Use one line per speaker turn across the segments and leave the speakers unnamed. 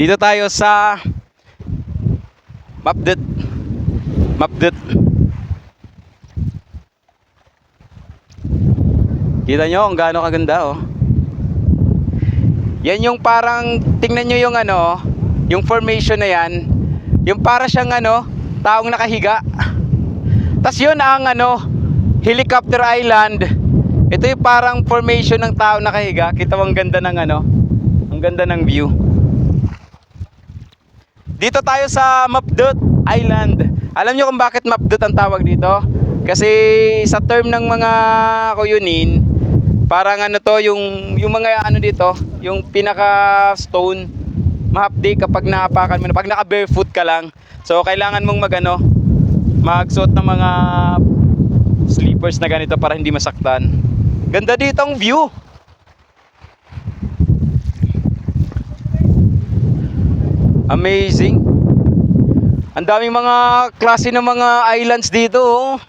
Dito tayo sa Mapdet. Mapdet. Kita nyo kung gaano kaganda oh. Yan yung parang tingnan nyo yung ano, yung formation na yan. Yung para siyang ano, taong nakahiga. Tas yun ang ano, Helicopter Island. Ito yung parang formation ng tao nakahiga. Kita mo ang ganda ng ano, ang ganda ng view. Dito tayo sa Mapdut Island. Alam nyo kung bakit Mapdut ang tawag dito? Kasi sa term ng mga kuyunin, parang ano to, yung, yung mga ano dito, yung pinaka stone, mahapdi kapag nahapakan mo. Pag naka barefoot ka lang, so kailangan mong mag ano, magsuot ng mga sleepers na ganito para hindi masaktan. Ganda dito ang view. Amazing. Ang daming mga klase ng mga islands dito. oh.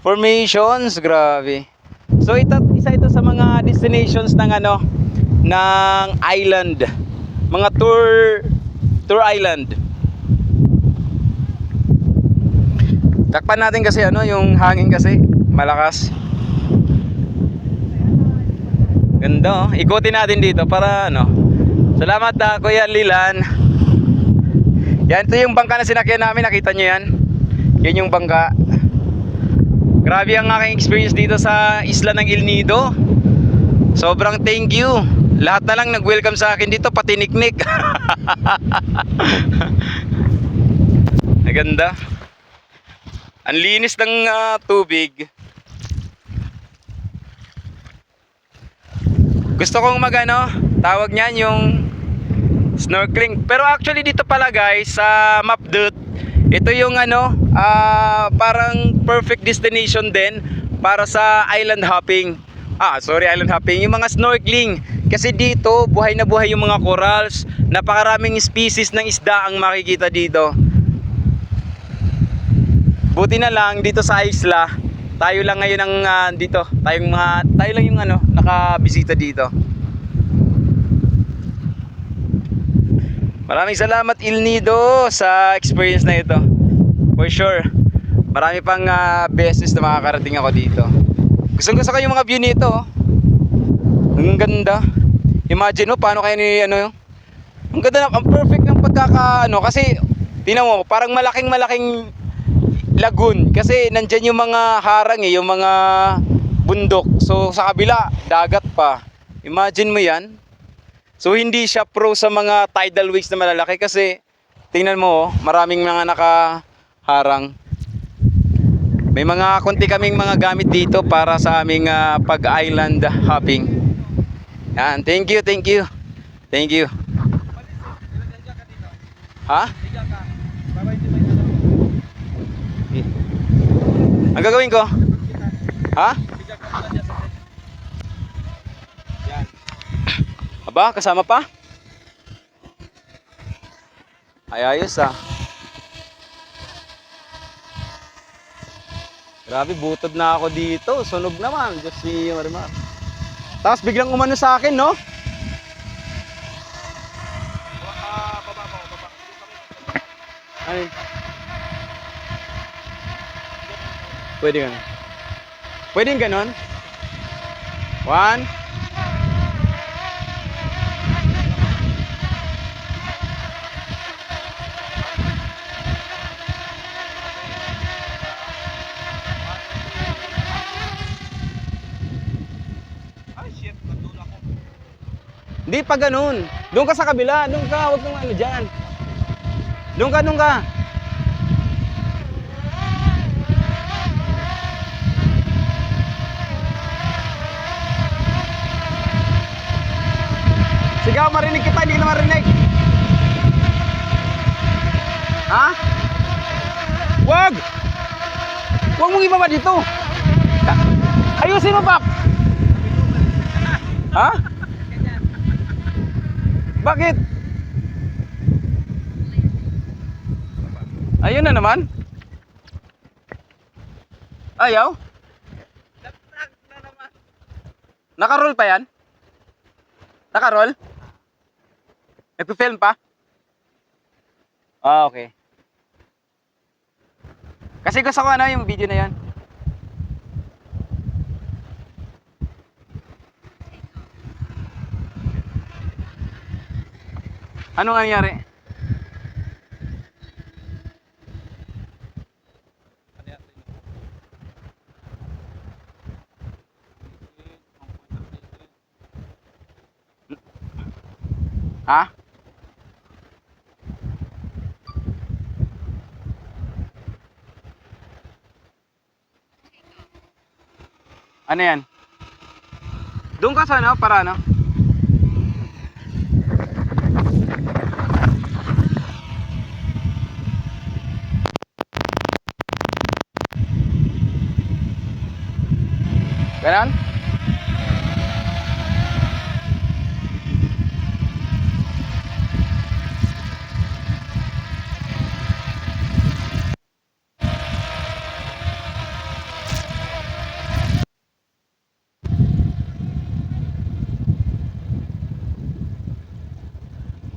Formations, grabe. So ito isa ito sa mga destinations ng ano ng island. Mga tour tour island. Takpan natin kasi ano yung hangin kasi malakas. Ganda oh. Ikutin natin dito para ano. Salamat ah, Kuya Lilan. Yan, ito yung bangka na sinakyan namin. Nakita nyo yan? Yan yung bangka. Grabe ang aking experience dito sa isla ng El Nido. Sobrang thank you. Lahat na lang nag-welcome sa akin dito, pati niknik. Naganda. Ang linis ng ah, tubig. Gusto kong magano, tawag niyan yung snorkeling. Pero actually dito pala guys sa Mapdut, ito yung ano, ah, parang perfect destination din para sa island hopping. Ah, sorry, island hopping. Yung mga snorkeling. Kasi dito, buhay na buhay yung mga corals. Napakaraming species ng isda ang makikita dito. Buti na lang dito sa isla, tayo lang ngayon ang ah, dito. Tayong mga tayo lang yung ano, nakabisita dito. Maraming salamat Il Nido sa experience na ito. For sure. Marami pang ah, beses na makakarating ako dito. Gusto gusto ko yung mga view nito. oh. Ang ganda. Imagine mo paano kaya ni ano yung ang ganda na, ang perfect ng pagkaka ano kasi tingnan mo parang malaking malaking lagoon kasi nandyan yung mga harang eh, yung mga bundok. So sa kabila, dagat pa. Imagine mo yan. So hindi siya pro sa mga tidal waves na malalaki kasi tingnan mo, oh, maraming mga nakaharang. May mga konti kaming mga gamit dito para sa aming ah, pag-island hopping. Yan, thank you, thank you. Thank you. Ha? Ang gagawin ko? Ha? Aba, kasama pa? Ay, ayos ah. Grabe, butod na ako dito. Sunog naman. Diyos si Marimar. Tapos biglang umano sa akin, no? Ano? Pwede ganun. Pwede ganun? One. Hindi pa ganun. Doon ka sa kabila. Doon ka. Huwag kang ano dyan. Doon ka, doon ka. Sigaw, marinig kita, hindi ka na marinig. Ha? Wag! Huwag mong ibaba dito. Ayusin mo, Pap! Ha? Bakit? Ayun na naman. Ayaw? Nakaroll pa yan? Nakaroll? Nagpi-film pa? Ah, okay. Kasi gusto ko ano yung video na yan. Ano nga nangyari? Ha? Ano yan? Doon ka sa ano? Para ano? Ganon?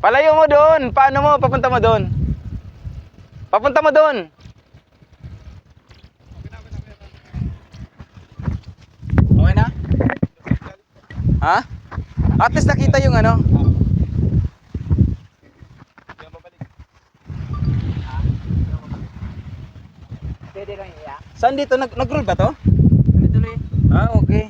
Palayo mo doon. Paano mo? Papunta mo doon. Papunta mo doon. Okay na? Ha? At least nakita yung ano. Saan dito? Nag- nag-roll ba to?
Tuloy-tuloy.
Ah, okay.